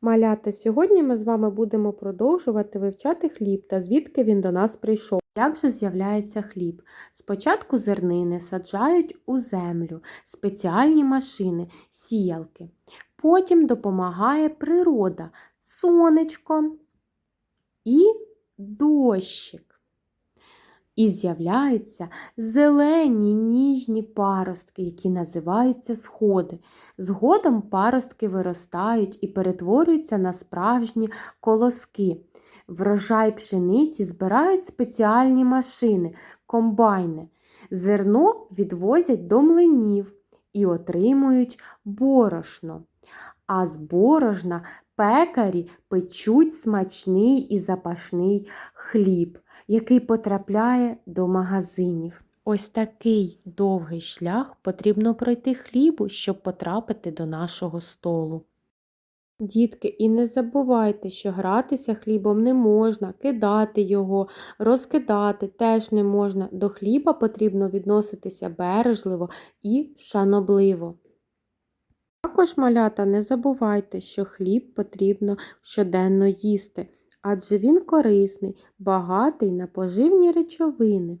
Малята, сьогодні ми з вами будемо продовжувати вивчати хліб та звідки він до нас прийшов. Як же з'являється хліб? Спочатку зернини саджають у землю, спеціальні машини, сіялки. Потім допомагає природа, сонечко і дощик. І з'являються зелені ніжні паростки, які називаються сходи. Згодом паростки виростають і перетворюються на справжні колоски. Врожай пшениці збирають спеціальні машини, комбайни. Зерно відвозять до млинів і отримують борошно. А з борошна пекарі печуть смачний і запашний хліб, який потрапляє до магазинів. Ось такий довгий шлях потрібно пройти хлібу, щоб потрапити до нашого столу. Дітки, і не забувайте, що гратися хлібом не можна, кидати його, розкидати теж не можна. До хліба потрібно відноситися бережливо і шанобливо. Також, малята, не забувайте, що хліб потрібно щоденно їсти, адже він корисний, багатий на поживні речовини.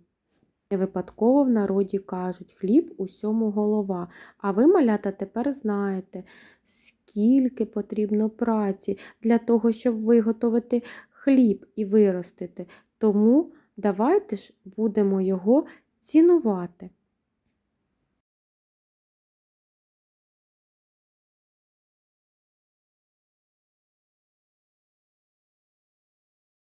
Не випадково в народі кажуть, хліб усьому голова. А ви, малята, тепер знаєте, скільки потрібно праці для того, щоб виготовити хліб і виростити. Тому давайте ж будемо його цінувати.